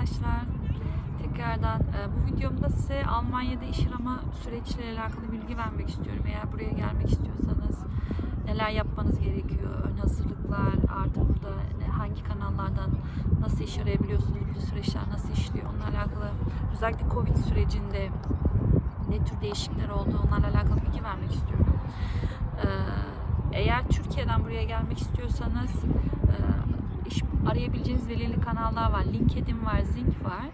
arkadaşlar. Tekrardan e, bu videomda size Almanya'da iş arama süreçleriyle alakalı bilgi vermek istiyorum. Eğer buraya gelmek istiyorsanız neler yapmanız gerekiyor, ön hazırlıklar, artık burada hangi kanallardan nasıl iş arayabiliyorsunuz, bu süreçler nasıl işliyor, onunla alakalı özellikle Covid sürecinde ne tür değişiklikler oldu, onlarla alakalı bilgi vermek istiyorum. Ee, eğer Türkiye'den buraya gelmek istiyorsanız e, arayabileceğiniz belirli kanallar var. LinkedIn var, Zing var.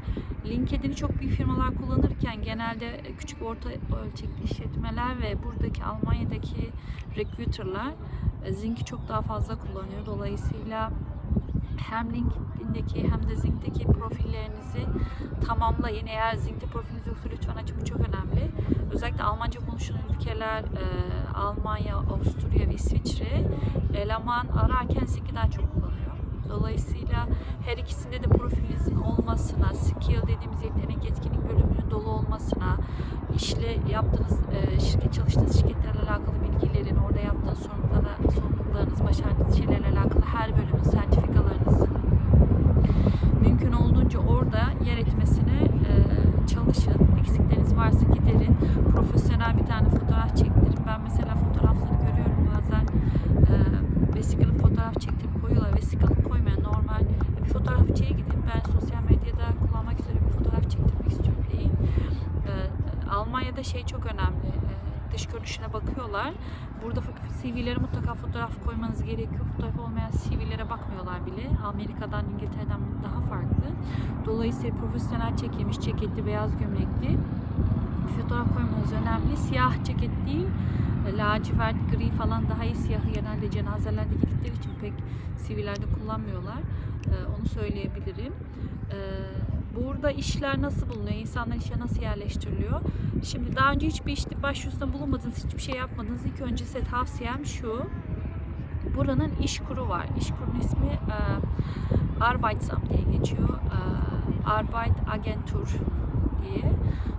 LinkedIn'i çok büyük firmalar kullanırken genelde küçük orta ölçekli işletmeler ve buradaki Almanya'daki recruiterlar e, Zing'i çok daha fazla kullanıyor. Dolayısıyla hem LinkedIn'deki hem de Zing'deki profillerinizi tamamlayın. Eğer Zing'de profiliniz yoksa lütfen açın. Bu çok önemli. Özellikle Almanca konuşulan ülkeler e, Almanya, Avusturya ve İsviçre eleman ararken Zing'i daha çok kullanıyor. Dolayısıyla her ikisinde de profilinizin olmasına, skill dediğimiz yetenek yetkinlik bölümünün dolu olmasına, işle yaptığınız, e, şirket çalıştığınız şirketlerle alakalı bilgilerin, orada yaptığınız sorumluluklara, sorumluluklarınız, başardığınız şeylerle alakalı her bölümün sertifikalarınızın mümkün olduğunca orada yer etmesine e, çalışın. Eksikleriniz varsa giderin. Profesyonel bir tane fotoğraf çektirin. Ben mesela fotoğrafları görüyorum bazen e, vesikalık fotoğraf çektirip koyuyorlar. Vesikalık koymayan normal bir fotoğrafçıya gidin. Ben sosyal medyada kullanmak üzere bir fotoğraf çektirmek istiyorum deyin. E, Almanya'da şey çok önemli. E, dış görünüşüne bakıyorlar. Burada CV'lere mutlaka fotoğraf koymanız gerekiyor. Fotoğraf olmayan CV'lere bakmıyorlar bile. Amerika'dan, İngiltere'den daha farklı. Dolayısıyla profesyonel çekilmiş, ceketli, beyaz gömlekli fotoğraf koymanız önemli. Siyah ceket değil, e, lacivert, gri falan daha iyi. Siyahı genelde cenazelerde gittikleri için pek CV'lerde kullanmıyorlar. E, Onu söyleyebilirim. E, Burada işler nasıl bulunuyor? İnsanlar işe nasıl yerleştiriliyor? Şimdi daha önce hiçbir işte başvurusunda bulunmadınız, hiçbir şey yapmadınız. İlk önce size tavsiyem şu. Buranın iş kuru var. İş kurunun ismi e, Arbeitsamt diye geçiyor. E, Arbeitagentur diye.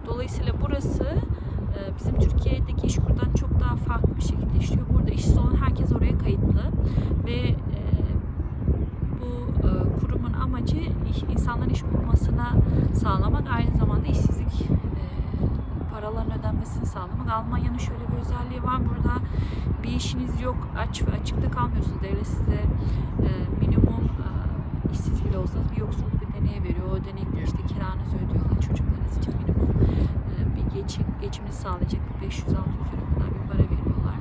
Dolayısıyla burası e, bizim Türkiye'deki iş kurdan çok daha farklı bir şekilde işliyor. Burada işsiz olan herkes oraya kayıtlı ve e, bu e, kurumun amacı insanların iş bulmasına sağlamak, aynı zamanda işsizlik e, paraların ödenmesini sağlamak. Almanya'nın şöyle bir özelliği var. Burada bir işiniz yok, aç ve açıkta kalmıyorsunuz. Devlet size e, minimum e, işsiz bile olsanız bir yoksulluk ödeneği veriyor. O ödenekle işte kiranızı ödüyorlar. Çocuklarınız için minimum bir geçim, geçimini sağlayacak bir 500-600 euro kadar bir para veriyorlar.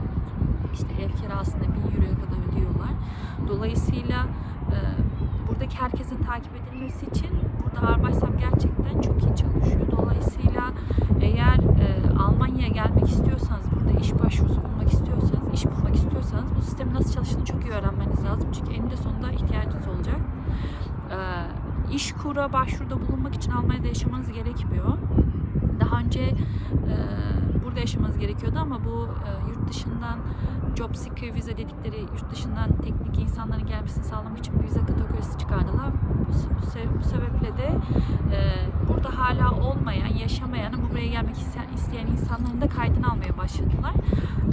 İşte ev kirasında 1000 euroya kadar ödüyorlar. Dolayısıyla buradaki herkesin takip edilmesi için burada Arbeitsamt gerçekten çok iyi çalışıyor. Dolayısıyla eğer e, Almanya'ya gelmek istiyorsanız, burada iş başvurusu bulmak istiyorsanız, iş bulmak istiyorsanız bu sistemin nasıl çalıştığını çok iyi öğrenmeniz lazım. Çünkü eninde sonunda ihtiyacınız olacak. E, iş kura başvuruda bulunmak için Almanya'da yaşamanız gerekmiyor. Daha önce e, burada yaşamanız gerekiyordu ama bu e, yurt dışından job seeker vize dedikleri yurt dışından teknik insanların gelmesini sağlamak için bir vize kategorisi çıkardılar. Bu, bu, bu sebeple de e, burada hala olmayan, yaşamayan ama buraya gelmek isteyen, isteyen insanların da kaydını almaya başladılar.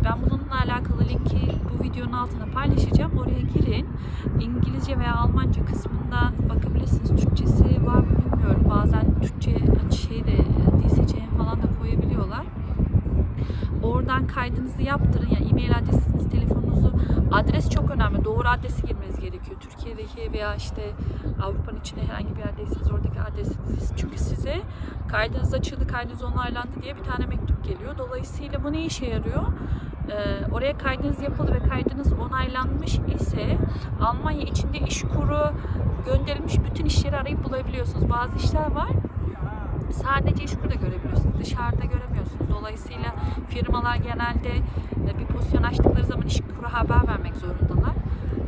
Ben bununla alakalı linki bu videonun altına paylaşacağım. Oraya girin. İngilizce veya Almanca kısmında bakabilirsiniz. Türkçesi var mı bilmiyorum. Bazen Türkçe şey de dil seçeneği falan da koyabiliyorlar. Oradan kaydınızı yaptırın. Yani e-mail adresinizi, telefonunuzu. Adres çok önemli. Doğru adresi girmeniz gerekiyor. Türkiye'deki veya işte Avrupa'nın içinde herhangi bir yerdeyseniz oradaki adresinizi. Çünkü size kaydınız açıldı, kaydınız onaylandı diye bir tane mektup geliyor. Dolayısıyla bu ne işe yarıyor? Ee, oraya kaydınız yapıldı ve kaydınız onaylanmış ise Almanya içinde iş kuru gönderilmiş bütün işleri arayıp bulabiliyorsunuz. Bazı işler var sadece iş kurda görebiliyorsunuz. Dışarıda göremiyorsunuz. Dolayısıyla firmalar genelde e, bir pozisyon açtıkları zaman iş kura haber vermek zorundalar.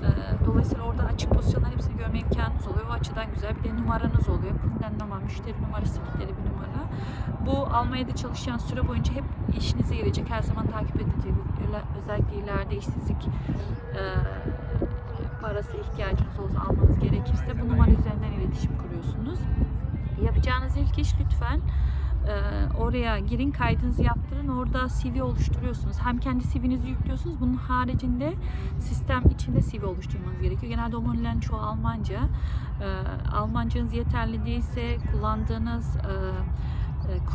E, Dolayısıyla orada açık pozisyonların hepsini görme imkanınız oluyor. O açıdan güzel. Bir de numaranız oluyor. Kunden numara, müşteri numarası dedikleri bir numara. Bu Almanya'da çalışan süre boyunca hep işinize gelecek. Her zaman takip. Öyle- Özellikle ileride işsizlik e, parası ihtiyacınız olsa almanız gerekirse bu numara. Yapacağınız ilk iş lütfen e, oraya girin kaydınızı yaptırın orada CV oluşturuyorsunuz. Hem kendi CV'nizi yüklüyorsunuz bunun haricinde sistem içinde CV oluşturmanız gerekiyor. Genelde maillerin çoğu Almanca. E, Almancanız yeterli değilse kullandığınız e,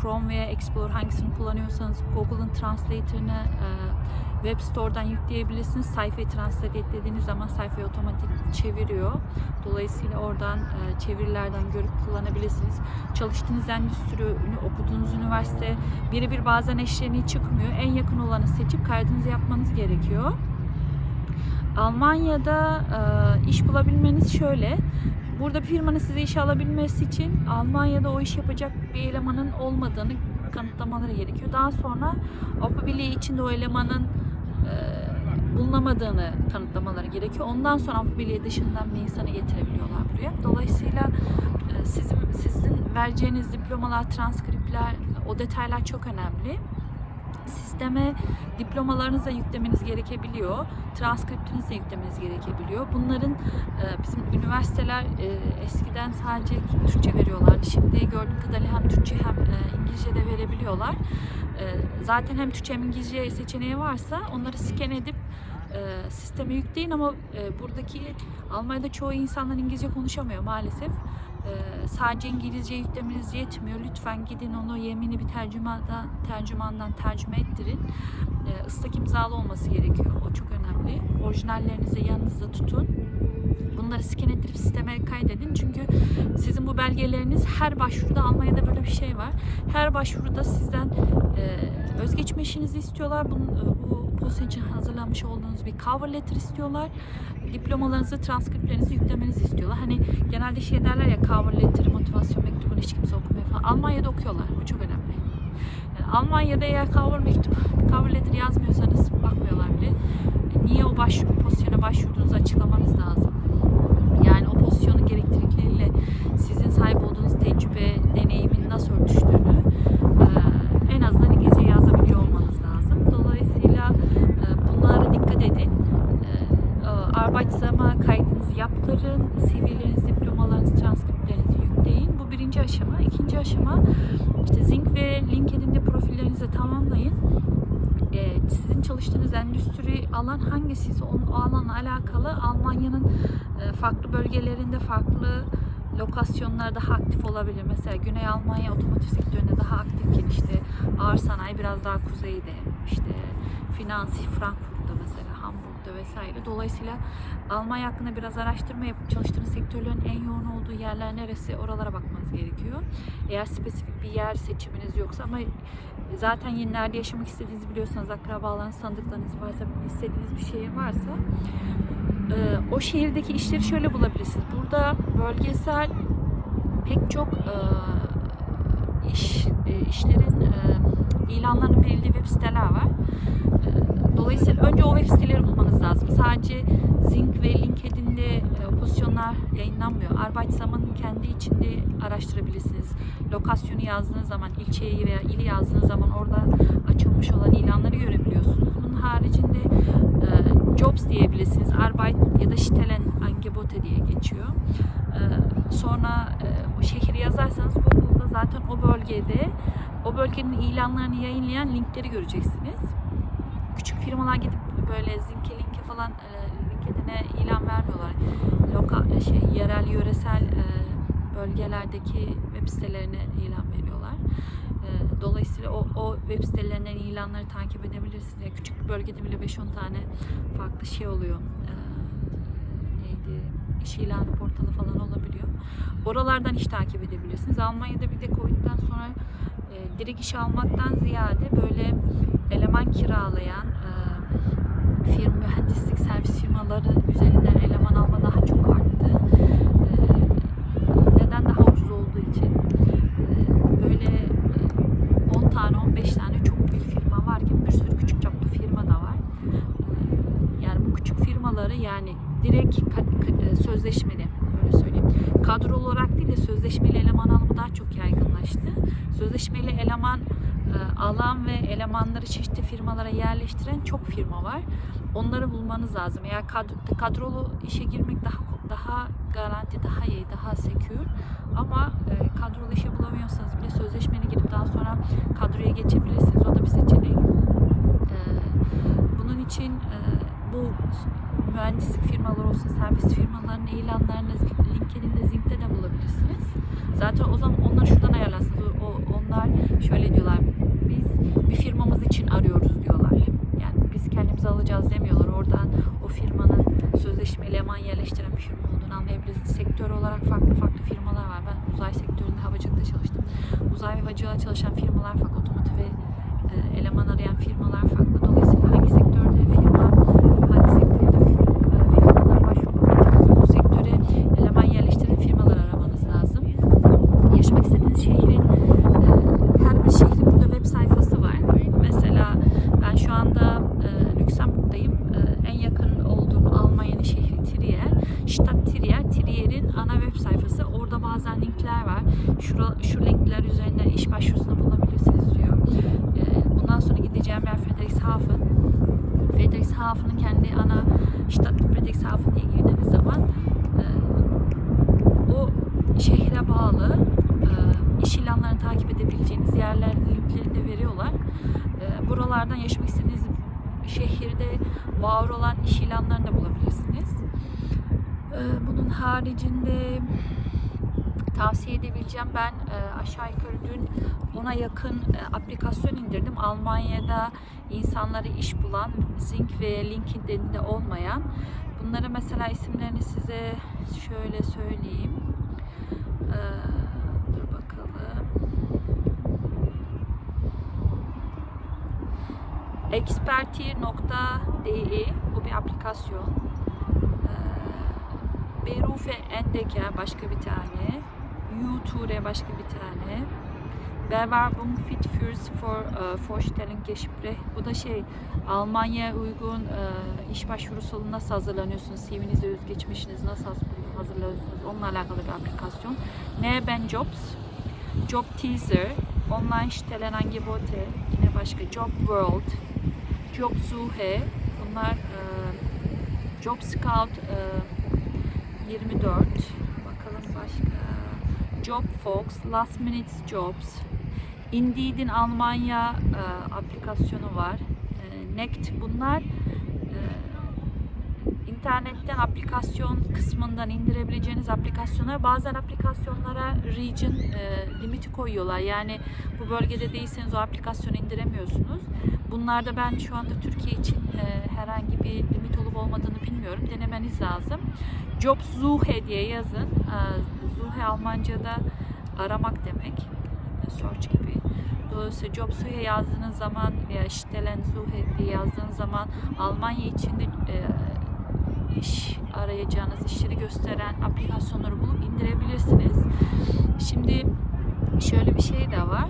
Chrome veya Explorer hangisini kullanıyorsanız Google'ın Translator'ını web store'dan yükleyebilirsiniz. Sayfayı translate eklediğiniz zaman sayfayı otomatik çeviriyor. Dolayısıyla oradan e, çevirilerden görüp kullanabilirsiniz. Çalıştığınız endüstri, okuduğunuz üniversite birebir bazen eşleğine çıkmıyor. En yakın olanı seçip kaydınızı yapmanız gerekiyor. Almanya'da e, iş bulabilmeniz şöyle. Burada bir firmanın size işe alabilmesi için Almanya'da o iş yapacak bir elemanın olmadığını kanıtlamaları gerekiyor. Daha sonra Avrupa Birliği içinde o elemanın bulunamadığını kanıtlamaları gerekiyor. Ondan sonra Avrupa dışından bir insanı getirebiliyorlar buraya. Dolayısıyla e, sizin sizin vereceğiniz diplomalar, transkriptler, o detaylar çok önemli sisteme diplomalarınızı yüklemeniz gerekebiliyor. Transkriptinizi de yüklemeniz gerekebiliyor. Bunların e, bizim üniversiteler e, eskiden sadece Türkçe veriyorlardı. Şimdi gördüğüm kadarıyla hem Türkçe hem e, İngilizce de verebiliyorlar. E, zaten hem Türkçe hem İngilizce seçeneği varsa onları scan edip e, sisteme yükleyin ama e, buradaki Almanya'da çoğu insanlar İngilizce konuşamıyor maalesef. Ee, sadece İngilizce yüklemeniz yetmiyor. Lütfen gidin onu yemini bir tercümandan, tercümandan tercüme ettirin. Ee, ıslak imzalı olması gerekiyor. O çok önemli. Orijinallerinizi yanınızda tutun. Bunları scan ettirip sisteme kaydedin. Çünkü sizin bu belgeleriniz her başvuruda Almanya'da böyle bir şey var. Her başvuruda sizden e, özgeçme işinizi istiyorlar. Bunun, e, bu pozisyon için hazırlamış olduğunuz bir cover letter istiyorlar. Diplomalarınızı, transkriptlerinizi yüklemenizi istiyorlar. Hani genelde şey derler ya cover letter, motivasyon mektubunu hiç kimse okumuyor falan. Almanya'da okuyorlar. Bu çok önemli. Yani Almanya'da eğer cover mektup, cover letter yazmıyorsanız bakmıyorlar bile. E, Niye o başvuru, pozisyona başvurduğunuzu açıklamanız lazım. Pozisyonun gereklilikleriyle sizin sahip olduğunuz tecrübe, deneyimin nasıl örtüştüğünü en azından İngilizce yazabiliyor olmanız lazım. Dolayısıyla bunlara dikkat edin. E, Arbeitszama kaydınızı yaptırın. CV'lerinizi, diplomalarınızı, transkriptlerinizi yükleyin. Bu birinci aşama. İkinci aşama işte Zing ve LinkedIn'de profillerinizi tamamlayın. Ee, sizin çalıştığınız endüstri alan hangisiyse onun o alanla alakalı Almanya'nın e, farklı bölgelerinde farklı lokasyonlar daha aktif olabilir. Mesela Güney Almanya otomotiv sektöründe daha aktifken işte ağır sanayi biraz daha kuzeyde, işte finansi Frankfurt'ta mesela Hamburg'da vesaire. Dolayısıyla Almanya hakkında biraz araştırma yapıp çalıştığınız sektörlerin en yoğun olduğu yerler neresi oralara bakmanız gerekiyor. Eğer spesifik bir yer seçiminiz yoksa ama zaten yeni nerede yaşamak istediğinizi biliyorsanız akrabalarınız, tanıdıklarınız varsa, istediğiniz bir şey varsa e, o şehirdeki işleri şöyle bulabilirsiniz. Burada bölgesel pek çok e, iş e, işlerin ilanlarının verildiği web siteler var. Dolayısıyla önce o web siteleri bulmanız lazım. Sadece Zing ve LinkedIn'de pozisyonlar yayınlanmıyor. Arbeitsama'nın kendi içinde araştırabilirsiniz. Lokasyonu yazdığınız zaman, ilçeyi veya ili yazdığınız zaman orada açılmış olan ilanları görebiliyorsunuz. Bunun haricinde e, Jobs diyebilirsiniz. Arbeit ya da Stellen Angebote diye geçiyor. E, sonra e, şehri yazarsanız Google'da zaten o bölgede o bölgenin ilanlarını yayınlayan linkleri göreceksiniz küçük firmalar gidip böyle zinke linke falan e, LinkedIn'e ilan vermiyorlar. Lokal şey yerel yöresel e, bölgelerdeki web sitelerine ilan veriyorlar. E, dolayısıyla o, o web sitelerinden ilanları takip edebilirsiniz. Yani küçük bir bölgede bile 5-10 tane farklı şey oluyor. E, neydi? İş ilanı portalı falan olabiliyor. Oralardan iş takip edebilirsiniz. Almanya'da bir de Covid'den sonra e, direkt iş almaktan ziyade böyle eleman kiralayan e, firma mühendislik servis firmaları üzerinden eleman alma daha çok arttı. E, neden daha ucuz olduğu için e, böyle e, 10 tane 15 tane çok büyük firma varken bir sürü küçük çaplı firma da var. E, yani bu küçük firmaları yani direkt e, sözleşmeli öyle söyleyeyim. Kadrolu olarak değil de sözleşmeli eleman alımı daha çok yaygınlaştı. Sözleşmeli eleman e, alan ve elemanları çeşitli firmalara yerleştiren çok firma var. Onları bulmanız lazım. Eğer kadro- kadrolu işe girmek daha daha garanti, daha iyi, daha secure. Ama e, kadrolu işe bulamıyorsanız bile sözleşmeni girip daha sonra kadroya geçebilirsiniz. O da bir seçenek. E, bunun için e, bu mühendislik firmaları olsun, servis firmalarının ilanlarını LinkedIn'de, Zink'te de bulabilirsiniz. Zaten o zaman onları şuradan ayarlarsınız. O, onlar şöyle diyorlar, biz bir firmamız için arıyoruz diyorlar. Yani biz kendimizi alacağız demiyorlar. Oradan o firmanın sözleşme eleman yerleştiren bir firma olduğunu anlayabilirsiniz. Sektör olarak farklı farklı firmalar var. Ben uzay sektöründe havacılıkta çalıştım. Uzay ve havacılığa çalışan firmalar farklı, otomotiv ve e, eleman arayan firmalar farklı. Dolayısıyla hangi sektörde firma, hangi sektörde fir- e, firmalara başvurabilirsiniz? O sektöre eleman yerleştiren firmalar aramanız lazım. Yaşamak istediğiniz şehrin e, her bir şehrin burada web sayfası var. Mesela ben şu anda e, Lüksemburg'dayım. E, en yakın olduğum Almanya'nın şehri Trier. Stadt Trier, Trier'in ana web sayfası. Orada bazen linkler var. Şura, şu linkler üzerinden iş başvurusunda bulunabilirsiniz diyor. E, bundan sonra gideceğim yer Friedrichshafen. Friedrichshafen'ın kendi ana Stadt Friedrichshafen diye girdiğiniz zaman e, o şehre bağlı e, iş ilanlarını takip edebileceğiniz yerlerin linklerini de veriyorlar. E, buralardan yaşamak istediğiniz şehirde var olan iş ilanlarını da bulabilirsiniz. E, bunun haricinde tavsiye edebileceğim ben e, aşağı yukarı dün ona yakın e, aplikasyon indirdim. Almanya'da insanları iş bulan, Zink ve LinkedIn'de olmayan. Bunları mesela isimlerini size şöyle söyleyeyim. Ee, dur bakalım. Expertier.de bu bir aplikasyon. Ee, Berufe Entdecker başka bir tane. YouTube'e başka bir tane. Bewerbung fit fürs for, uh, Vorstellungsgespräch. Bu da şey Almanya uygun uh, iş başvurusu nasıl hazırlanıyorsunuz? CV'nizi, özgeçmişinizi nasıl hazır- hazırlıyorsunuz? Onunla alakalı bir aplikasyon. Neben Jobs, Job Teaser, Online Stellenangebote, yine başka Job World, Job Suche, bunlar uh, Job Scout uh, 24, bakalım başka. Job Fox, Last Minute Jobs, Indeed'in Almanya e, aplikasyonu var. E, Nect bunlar. e, internetten aplikasyon kısmından indirebileceğiniz aplikasyonlar. Bazen aplikasyonlara region e, limiti koyuyorlar. Yani bu bölgede değilseniz o aplikasyonu indiremiyorsunuz. Bunlarda ben şu anda Türkiye için e, herhangi bir limit olup olmadığını bilmiyorum. Denemeniz lazım. Jobsuche diye yazın. E, Suche Almanca'da aramak demek. E, Search gibi. Dolayısıyla Jobsuche yazdığınız zaman veya Stellensuche diye yazdığınız zaman Almanya içinde e, iş arayacağınız işleri gösteren aplikasyonları bulup indirebilirsiniz. Şimdi şöyle bir şey de var.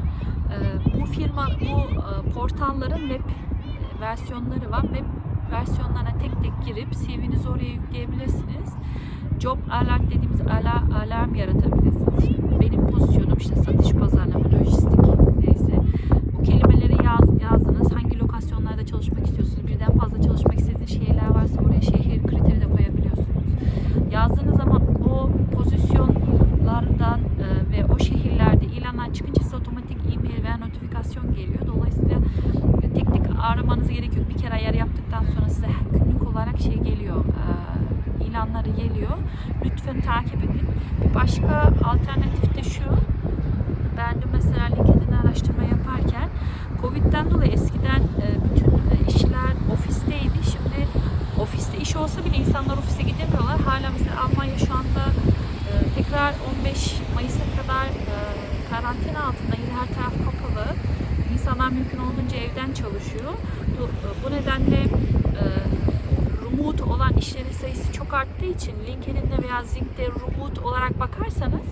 Ee, bu firma, bu e, portalların web e, versiyonları var. Web versiyonlarına tek tek girip CV'nizi oraya yükleyebilirsiniz. Job alert dediğimiz ala, alarm yaratabilirsiniz. İşte benim pozisyonum işte satış, pazarlama, lojistik neyse. Bu kelimeleri yaz, yazdınız. Hangi lokasyonlarda çalışmak istiyorsunuz? Birden fazla çalışmak istediğiniz şehirler varsa oraya şehir kriteri de koyabiliyorsunuz. Yazdığınız zaman o pozisyonlardan e, ve o şehirlerde ilanlar çıkınca size otomatik e-mail veya notifikasyon geliyor. Dolayısıyla e, tek tek aramanız gerekiyor. Bir kere ayar yaptıktan sonra size günlük olarak şey geliyor. E, ilanları geliyor. Lütfen takip edin. Başka alternatif de şu. Ben de mesela LinkedIn araştırma yaparken Covid'den dolayı eskiden bütün işler ofisteydi. Şimdi ofiste iş olsa bile insanlar ofise gidemiyorlar. Hala mesela Almanya şu anda tekrar 15 Mayıs'a kadar karantina altında yine her taraf kapalı. İnsanlar mümkün olduğunca evden çalışıyor. Bu, bu nedenle remote olan işlerin sayısı çok arttığı için LinkedIn'de veya Zink'te remote olarak bakarsanız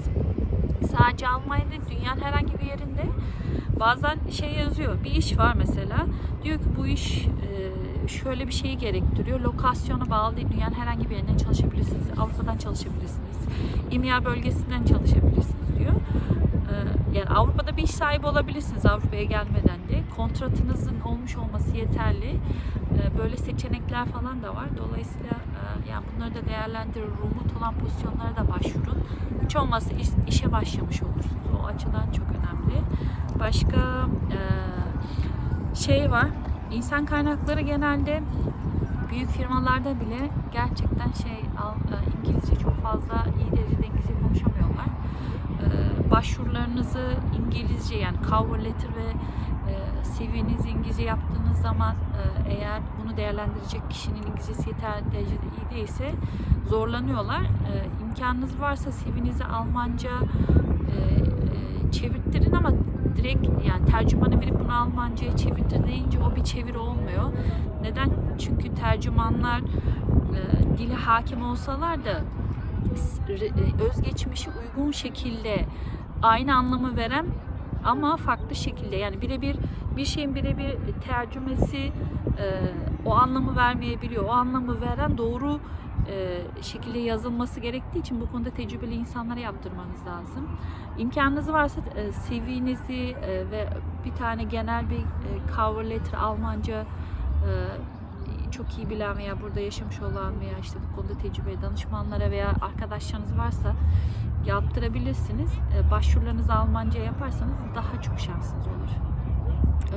sadece Almanya'da dünyanın herhangi bir yerinde bazen şey yazıyor. Bir iş var mesela. Diyor ki bu iş e, şöyle bir şeyi gerektiriyor. Lokasyona bağlı değil. Dünyanın herhangi bir yerinden çalışabilirsiniz. Avrupa'dan çalışabilirsiniz. İMEA bölgesinden çalışabilirsiniz diyor. E, yani Avrupa'da bir iş sahibi olabilirsiniz Avrupa'ya gelmeden de. Kontratınızın olmuş olması yeterli. E, böyle seçenekler falan da var. Dolayısıyla e, yani bunları da değerlendirin. Remote olan pozisyonlara da başvurun. hiç olmazsa iş- işe başlamış olursunuz. O açıdan çok önemli. Başka e, şey var. İnsan kaynakları genelde büyük firmalarda bile gerçekten şey e, İngilizce çok fazla iyi derecede İngilizce konuşamıyorlar. Başvurularınızı İngilizce yani cover letter ve e, CV'nizi İngilizce yaptığınız zaman e, eğer bunu değerlendirecek kişinin İngilizcesi yeterli derecede iyi değilse zorlanıyorlar. E, imkanınız varsa CV'nizi Almanca e, e, çevirttirin ama direkt yani tercümanı verip bunu Almanca'ya çevirtir deyince o bir çeviri olmuyor. Neden? Çünkü tercümanlar e, dile hakim olsalar da e, özgeçmişi uygun şekilde aynı anlamı veren ama farklı şekilde yani birebir bir şeyin birebir tercümesi e, o anlamı vermeyebiliyor. O anlamı veren doğru e, şekilde yazılması gerektiği için bu konuda tecrübeli insanlara yaptırmanız lazım. İmkanınız varsa e, CV'nizi e, ve bir tane genel bir e, cover letter Almanca e, çok iyi bilen veya burada yaşamış olan veya işte bu konuda tecrübeli danışmanlara veya arkadaşlarınız varsa yaptırabilirsiniz. E, başvurularınızı Almanca yaparsanız daha çok şansınız olur.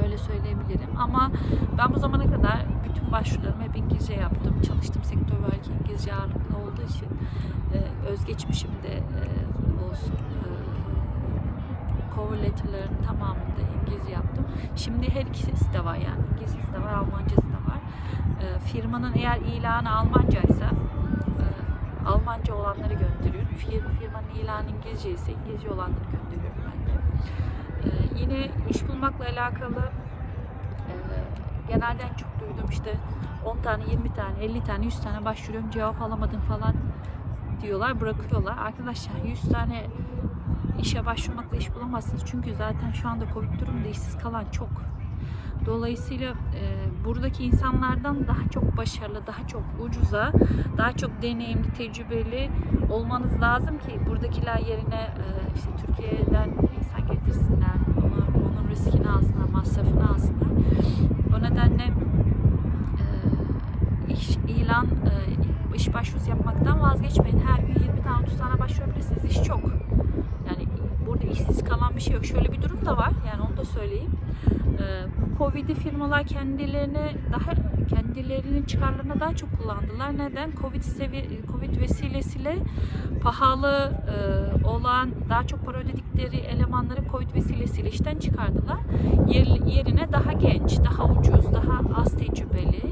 Öyle söyleyebilirim. Ama ben bu zamana kadar bütün başvurularımı hep İngilizce yaptım. Çalıştığım sektör belki İngilizce ağırlıklı olduğu için e, özgeçmişimi de e, olsun cover letter'ların tamamını da İngilizce yaptım. Şimdi her ikisi de var yani. İngilizcesi de var, Almancası da var. E, firmanın eğer ilanı Almancaysa e, Almanca olanları gönderiyorum. Fir, firmanın ilanı İngilizce ise İngilizce olanları gönderiyorum ben de. E, yine iş bulmakla alakalı e, genelde en çok duydum işte 10 tane, 20 tane, 50 tane, 100 tane başvuruyorum cevap alamadım falan diyorlar, bırakıyorlar. Arkadaşlar 100 tane işe başvurmakla iş bulamazsınız. Çünkü zaten şu anda Covid durumunda işsiz kalan çok. Dolayısıyla e, buradaki insanlardan daha çok başarılı, daha çok ucuza, daha çok deneyimli, tecrübeli olmanız lazım ki buradakiler yerine e, işte Türkiye'den insan getirsinler, onu, onun riskini alsınlar, masrafını alsınlar. O nedenle e, iş ilan, e, iş başvurusu yapmaktan vazgeçmeyin. Her gün 20 tane 30 tane başvurabilirsiniz. İş çok. Yani burada işsiz kalan bir şey yok. Şöyle bir durum da var. Yani onu da söyleyeyim. Ee, bu Covid'i firmalar kendilerine daha kendilerinin çıkarlarına daha çok kullandılar. Neden? Covid sevi Covid vesilesiyle pahalı e, olan daha çok para ödedikleri elemanları Covid vesilesiyle işten çıkardılar. Yer- yerine daha genç, daha ucuz, daha az tecrübeli,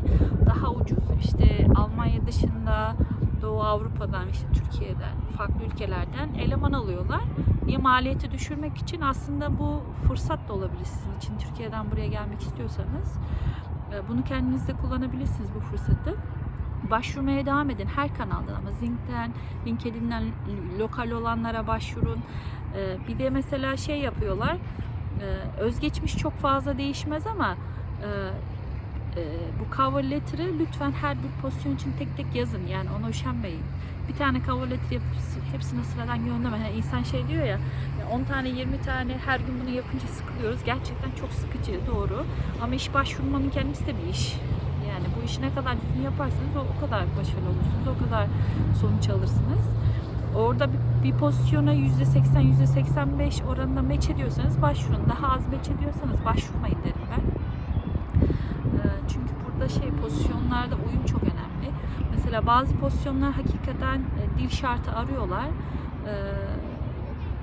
daha ucuz işte Almanya dışında Doğu Avrupa'dan işte Türkiye'den farklı ülkelerden eleman alıyorlar. Niye maliyeti düşürmek için aslında bu fırsat da olabilir sizin için Türkiye'den buraya gelmek istiyorsanız. e, Bunu kendiniz de kullanabilirsiniz bu fırsatı. Başvurmaya devam edin her kanaldan ama Zink'ten, LinkedIn'den lokal olanlara başvurun. E, Bir de mesela şey yapıyorlar. e, Özgeçmiş çok fazla değişmez ama e, bu cover letter'ı lütfen her bir pozisyon için tek tek yazın. Yani ona üşenmeyin. Bir tane cover letter yapıp hepsini sıradan göndermeyin. Yani insan şey diyor ya 10 tane 20 tane her gün bunu yapınca sıkılıyoruz. Gerçekten çok sıkıcı doğru. Ama iş başvurmanın kendisi de bir iş. Yani bu işi ne kadar düzgün yaparsanız o, o kadar başarılı olursunuz. O kadar sonuç alırsınız. Orada bir, bir pozisyona %80, %85 oranında meç ediyorsanız başvurun. Daha az meç ediyorsanız başvurmayın derim ben. Ee, Çünkü burada şey pozisyonlarda uyum çok önemli. Mesela bazı pozisyonlar hakikaten e, dil şartı arıyorlar. Ee,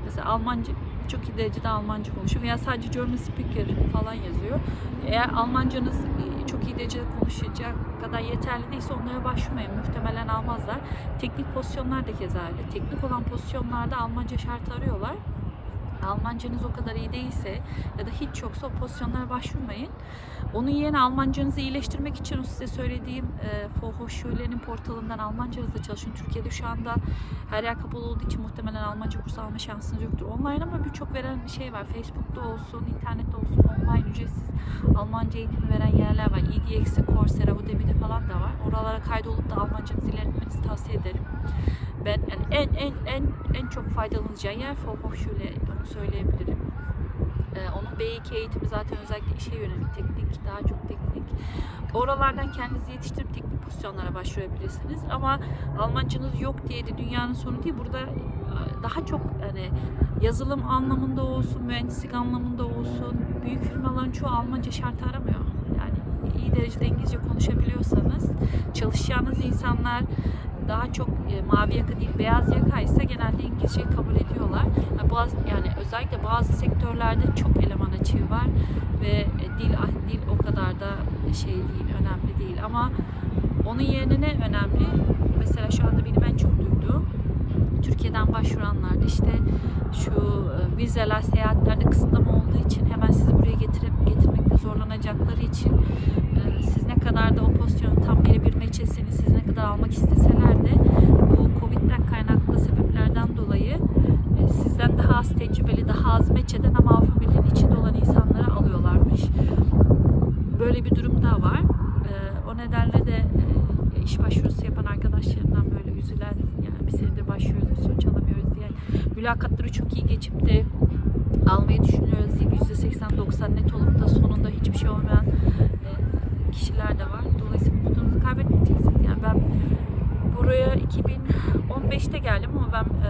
Mesela Almanca çok iyi derecede Almanca konuşuyor veya sadece German speaker falan yazıyor. Eğer Almancanız e, çok iyi derecede konuşacak kadar yeterli değilse onlara başvurmayın. Muhtemelen almazlar. Teknik pozisyonlar da keza öyle. Teknik olan pozisyonlarda Almanca şartı arıyorlar. Almancanız o kadar iyi değilse ya da hiç yoksa o pozisyonlara başvurmayın. Onun yerine Almancanızı iyileştirmek için size söylediğim e, Fachhochschule'nin portalından Almancanızda çalışın. Türkiye'de şu anda her yer kapalı olduğu için muhtemelen Almanca kursu alma şansınız yoktur. Online ama birçok veren şey var. Facebook'ta olsun, internette olsun, online ücretsiz Almanca eğitimi veren yerler var. EDX'e, Coursera, Udemy'de falan da var. Oralara kaydolup da Almancanızı ilerletmenizi tavsiye ederim. Ben yani en en en en çok faydalanacağı yer Fachhochschule onu söyleyebilirim. Ee, onun B2 eğitimi zaten özellikle işe yönelik teknik, daha çok teknik. Oralardan kendinizi yetiştirip teknik pozisyonlara başvurabilirsiniz. Ama Almancanız yok diye de dünyanın sonu değil. Burada e, daha çok hani yazılım anlamında olsun, mühendislik anlamında olsun büyük firmaların çoğu Almanca şart aramıyor. Yani iyi derecede İngilizce konuşabiliyorsanız çalışacağınız insanlar daha çok e, mavi yaka değil beyaz yakaysa genelde İngilizceyi kabul ediyorlar. Yani, bazı, yani özellikle bazı sektörlerde çok eleman açığı var ve e, dil ah, dil o kadar da şey değil, önemli değil ama onun yerine ne önemli? Mesela şu anda benim en çok duyduğum Türkiye'den başvuranlarda işte şu e, vizeler seyahatlerde kısıtlama olduğu için hemen sizi buraya getirip getirmekte zorlanacakları için e, siz ne kadar da o pozisyonu tam verebilmek için seni siz ne kadar almak isteseler de bu Covid'den kaynaklı sebeplerden dolayı e, sizden daha az tecrübeli, daha az meç eden ama Avrupa Birliği'nin içinde olan insanları alıyorlarmış. Böyle bir durum da var. O nedenle de iş başvurusu yapan arkadaşlarımdan böyle üzülen bir senedir başvuruyoruz bir sonuç alamıyoruz diye mülakatları çok iyi geçip de almayı düşünüyoruz diye %80-90 net olup da sonunda hiçbir şey olmayan e, kişiler de var. Dolayısıyla umudunuzu kaybetmeyeceksiniz. Yani ben buraya 2015'te geldim ama ben e,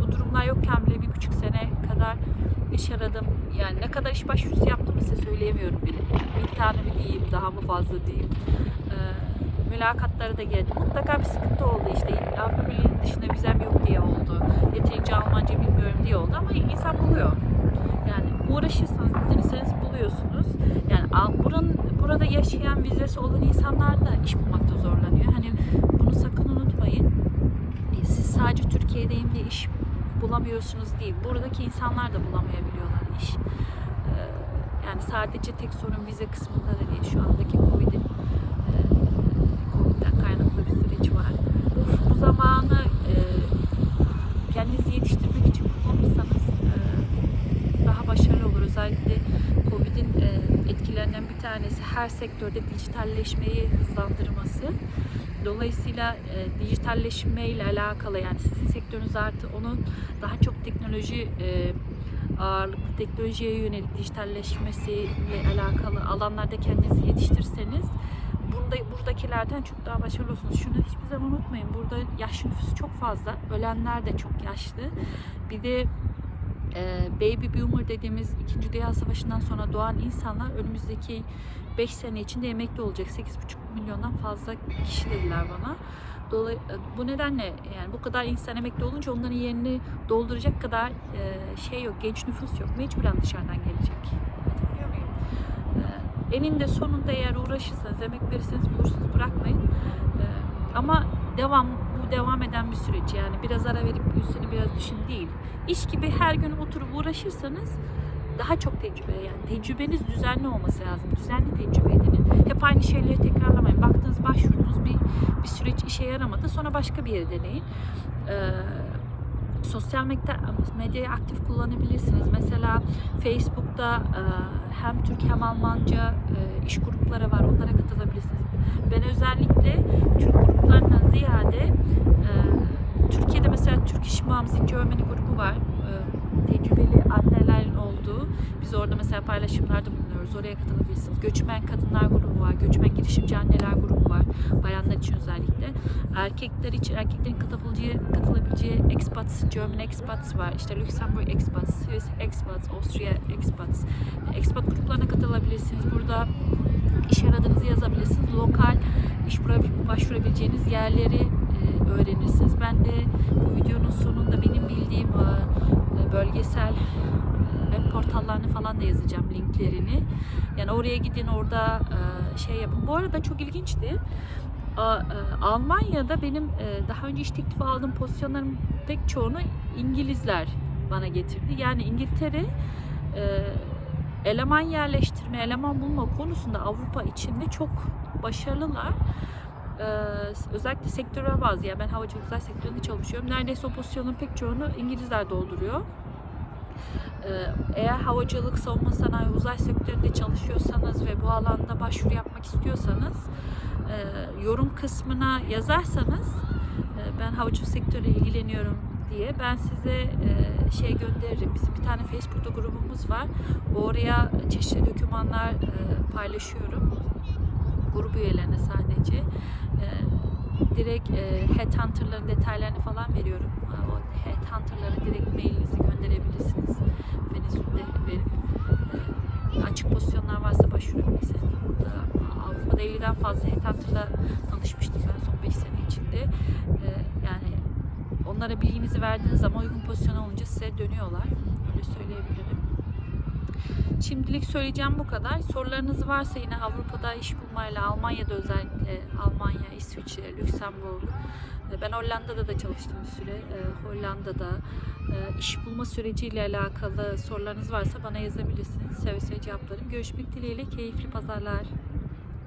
bu durumlar yokken bile bir buçuk sene kadar iş aradım. Yani ne kadar iş başvurusu yaptım size söyleyemiyorum bile. Yani bir tane mi diyeyim, daha mı fazla değil. E, mülakatlara da geldim. Mutlaka bir sıkıntı oldu işte. Avrupa Birliği'nin dışında vizem yok diye oldu. Yeterince Almanca bilmiyorum diye oldu ama insan buluyor. Yani uğraşırsanız, bitirirseniz buluyorsunuz. Yani buranın, burada yaşayan vizesi olan insanlar da iş bulmakta zorlanıyor. Hani bunu sakın unutmayın. E, Siz sadece Türkiye'deyim diye iş bulamıyorsunuz değil. Buradaki insanlar da bulamayabiliyorlar iş. Ee, Yani sadece tek sorun vize kısmında da değil. Şu andaki Covid'in e, bir süreç var. Bu, bu zamanı e, kendinizi yetiştirmek için kullanırsanız e, daha başarılı olur. Özellikle Covid'in e, etkilerinden bir tanesi her sektörde dijitalleşmeyi hızlandırması. Dolayısıyla e, dijitalleşmeyle alakalı yani sizin sektörünüz artı onun daha çok teknoloji e, ağırlıklı teknolojiye yönelik dijitalleşmesiyle alakalı alanlarda kendinizi yetiştirseniz bunda, buradakilerden çok daha başarılı olursunuz. Şunu hiçbir zaman unutmayın. Burada yaşlı nüfus çok fazla. Ölenler de çok yaşlı. Bir de e, baby boomer dediğimiz 2. Dünya Savaşı'ndan sonra doğan insanlar önümüzdeki 5 sene içinde emekli olacak. 8,5 milyondan fazla kişi dediler bana. Dolay, e, bu nedenle yani bu kadar insan emekli olunca onların yerini dolduracak kadar e, şey yok, genç nüfus yok. Mecburen dışarıdan gelecek. Anlatabiliyor muyum? E, eninde sonunda eğer uğraşırsanız, emek verirseniz bulursunuz, bırakmayın. E, ama devam, bu devam eden bir süreç yani biraz ara verip üstüne biraz düşün değil. İş gibi her gün oturup uğraşırsanız daha çok tecrübe yani tecrübeniz düzenli olması lazım. Düzenli tecrübe edinin. Hep aynı şeyleri tekrarlamayın. Baktınız başvurdunuz bir bir süreç işe yaramadı. Sonra başka bir yere deneyin. Ee, sosyal medya, medyayı aktif kullanabilirsiniz. Mesela Facebook'ta e, hem Türk hem Almanca e, iş grupları var. Onlara katılabilirsiniz. Ben özellikle Türk gruplarından ziyade e, Türkiye'de mesela Türk İş Moms in Germany grubu var. Tecrübeli annelerin olduğu. Biz orada mesela paylaşımlarda bulunuyoruz. Oraya katılabilirsiniz. Göçmen kadınlar grubu var. Göçmen girişimci anneler grubu var. Bayanlar için özellikle. Erkekler için erkeklerin katılabileceği, katılabileceği expats, German expats var. İşte Luxembourg expats, Swiss expats, Austria expats. Expat gruplarına katılabilirsiniz. Burada iş aradığınızı yazabilirsiniz. Lokal iş başvurabileceğiniz yerleri öğrenirsiniz. Ben de bu videonun sonunda benim bildiğim e, bölgesel web portallarını falan da yazacağım linklerini. Yani oraya gidin orada e, şey yapın. Bu arada çok ilginçti. E, Almanya'da benim daha önce iş teklifi aldığım pozisyonların pek çoğunu İngilizler bana getirdi. Yani İngiltere eleman yerleştirme, eleman bulma konusunda Avrupa içinde çok başarılılar. Ee, özellikle sektöre bazı yani ben havacılık özel sektöründe çalışıyorum. Neredeyse o pozisyonun pek çoğunu İngilizler dolduruyor. Ee, eğer havacılık, savunma sanayi, uzay sektöründe çalışıyorsanız ve bu alanda başvuru yapmak istiyorsanız e, yorum kısmına yazarsanız e, ben havacılık sektörüyle ilgileniyorum diye ben size e, şey gönderirim. Bizim bir tane Facebook'ta grubumuz var. Oraya çeşitli dokümanlar paylaşıyorum. Grup üyelerine sadece. E, direkt e, headhunter'ların detaylarını falan veriyorum. O headhunter'lara direkt mailinizi gönderebilirsiniz. Venüs'te verip e, açık pozisyonlar varsa başvurabilirsiniz. Avrupa'da 50'den fazla headhunter'la tanışmıştım ben son 5 sene içinde. E, yani onlara bilginizi verdiğiniz zaman uygun pozisyon olunca size dönüyorlar. Öyle söyleyebilirim. Şimdilik söyleyeceğim bu kadar. Sorularınız varsa yine Avrupa'da iş bulmayla, Almanya'da özellikle Almanya, İsviçre, Lüksemburg, e, ben Hollanda'da da çalıştım bir süre. E, Hollanda'da e, iş bulma süreciyle alakalı sorularınız varsa bana yazabilirsiniz. Seve seve cevaplarım. Görüşmek dileğiyle keyifli pazarlar.